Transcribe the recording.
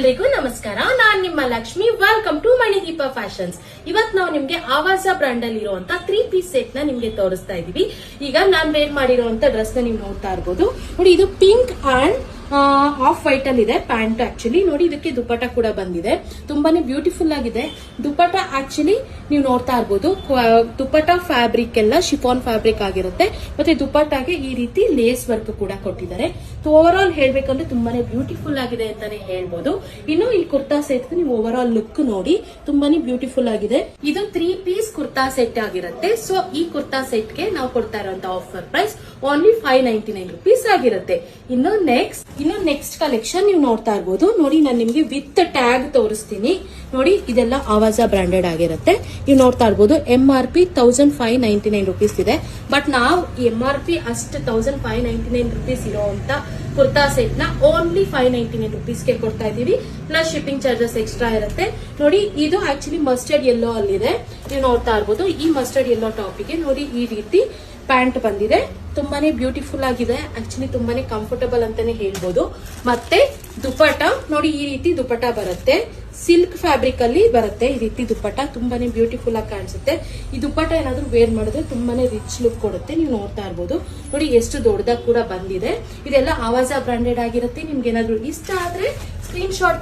ಎಲ್ರಿಗೂ ನಮಸ್ಕಾರ. ನಾನ್ ನಿಮ್ಮ Lakshmi. Welcome to Manideepa fashions ಇವತ್ ನಾವು ನಿಮ್ಗೆ ಆವಾಸ ಬ್ರಾಂಡ್ ಅಲ್ಲಿ ಇರುವಂತ ತ್ರೀ ಪೀಸ್ ಸೆಟ್ನ ನಿಮ್ಗೆ ತೋರಿಸ್ತಾ ಇದೀವಿ. ಈಗ ನಾನ್ ವೇರ್ ಮಾಡಿರುವಂತ ಡ್ರೆಸ್ನ ನೀವು ನೋಡ್ತಾ ಇರ್ಬೋದು. ನೋಡಿ, ಇದು ಪಿಂಕ್ ಅಂಡ್ ಆಫ್ ವೈಟ್ ಅಲ್ಲಿ ಇದೆ ಪ್ಯಾಂಟ್ ಆಕ್ಚುಲಿ ನೋಡಿ, ಇದಕ್ಕೆ ದುಪ್ಪಟ ಕೂಡ ಬಂದಿದೆ. ತುಂಬಾನೇ ಬ್ಯೂಟಿಫುಲ್ ಆಗಿದೆ. ದುಪ್ಪಟ ಆಕ್ಚುಲಿ ನೀವು ನೋಡ್ತಾ ಇರ್ಬೋದು. ದುಪ್ಪಟ ಫ್ಯಾಬ್ರಿಕ್ ಎಲ್ಲ ಶಿಫಾನ್ ಫ್ಯಾಬ್ರಿಕ್ ಆಗಿರುತ್ತೆ. ಮತ್ತೆ ದುಪಟ್ಟಾಗೆ ಈ ರೀತಿ ಲೇಸ್ ವರ್ಕ್ ಕೂಡ ಕೊಟ್ಟಿದ್ದಾರೆ. ಓವರ್ ಆಲ್ ಹೇಳ್ಬೇಕಂದ್ರೆ ತುಂಬಾನೇ ಬ್ಯೂಟಿಫುಲ್ ಆಗಿದೆ ಅಂತಾನೆ ಹೇಳ್ಬೋದು. ಇನ್ನು ಈ ಕುರ್ತಾ ಸೆಟ್ ನೀವು ಓವರ್ ಆಲ್ ಲುಕ್ ನೋಡಿ, ತುಂಬಾನೇ ಬ್ಯೂಟಿಫುಲ್ ಆಗಿದೆ. ಇದು ತ್ರೀ ಪೀಸ್ ಕುರ್ತಾ ಸೆಟ್ ಆಗಿರುತ್ತೆ. ಸೊ ಈ ಕುರ್ತಾ ಸೆಟ್ಗೆ ನಾವು ಕೊಡ್ತಾ ಇರುವಂತಹ offer price only five ninety nine rupees ಆಗಿರುತ್ತೆ. ಇನ್ನು ನೆಕ್ಸ್ಟ್ ಇನ್ನು ನೆಕ್ಸ್ಟ್ ಕಲೆಕ್ಷನ್ ನೀವು ನೋಡ್ತಾ ಇರ್ಬೋದು. ನೋಡಿ, ನಾನು ನಿಮ್ಗೆ ವಿತ್ ಟ್ಯಾಗ್ ತೋರಿಸ್ತೀನಿ. ನೋಡಿ, ಇದೆಲ್ಲ ಆವಾಜ ಬ್ರಾಂಡೆಡ್ ಆಗಿರುತ್ತೆ. ನೀವು ನೋಡ್ತಾ ಇರ್ಬೋದು M R P thousand five ninety nine rupees ಇದೆ. ಬಟ್ ನಾವು ಎಂ ಆರ್ ಪಿ ಅಷ್ಟು thousand five ninety nine rupees ಇರೋಂತ kurta ಸೆಟ್ನ ಓನ್ಲಿ ಫೈವ್ ನೈಂಟಿ ನೈನ್ ರುಪೀಸ್ಗೆ ಕೊಡ್ತಾ ಇದೀವಿ ಪ್ಲಸ್ ಶಿಪ್ಪಿಂಗ್ ಚಾರ್ಜಸ್ ಎಕ್ಸ್ಟ್ರಾ ಇರುತ್ತೆ. ನೋಡಿ, ಇದು ಆಕ್ಚುಲಿ ಮಸ್ಟರ್ಡ್ ಎಲ್ಲೋ ಅಲ್ಲಿದೆ. ನೀವು ನೋಡ್ತಾ ಇರ್ಬೋದು, ಈ ಮಸ್ಟರ್ಡ್ ಎಲ್ಲೋ ಟಾಪಿಗೆ ನೋಡಿ ಈ ರೀತಿ ಪ್ಯಾಂಟ್ ಬಂದಿದೆ. ತುಂಬಾನೇ ಬ್ಯೂಟಿಫುಲ್ ಆಗಿದೆ. ಆಕ್ಚುಲಿ ತುಂಬಾನೇ ಕಂಫರ್ಟಬಲ್ ಅಂತಾನೆ ಹೇಳ್ಬೋದು. ಮತ್ತೆ ದುಪಟ ನೋಡಿ ಈ ರೀತಿ ದುಪ್ಪಟ ಬರುತ್ತೆ. ಸಿಲ್ಕ್ ಫ್ಯಾಬ್ರಿಕ್ ಅಲ್ಲಿ ಬರುತ್ತೆ. ಈ ರೀತಿ ದುಪ್ಪಟ್ಟ ತುಂಬಾನೇ ಬ್ಯೂಟಿಫುಲ್ ಆಗಿ ಕಾಣಿಸುತ್ತೆ. ಈ ದುಪ್ಪಟ ಏನಾದ್ರೂ ವೇರ್ ಮಾಡಿದ್ರೆ ತುಂಬಾನೇ ರಿಚ್ ಲುಕ್ ಕೊಡುತ್ತೆ. ನೀವು ನೋಡ್ತಾ ಇರ್ಬೋದು. ನೋಡಿ, ಎಷ್ಟು ದೊಡ್ಡದಾಗ ಕೂಡ ಬಂದಿದೆ. ಇದೆಲ್ಲ ಆವಾಜ ಬ್ರಾಂಡೆಡ್ ಆಗಿರುತ್ತೆ. ನಿಮ್ಗೆ ಏನಾದ್ರು ಇಷ್ಟ ಆದ್ರೆ ಸ್ಕ್ರೀನ್ ಶಾಟ್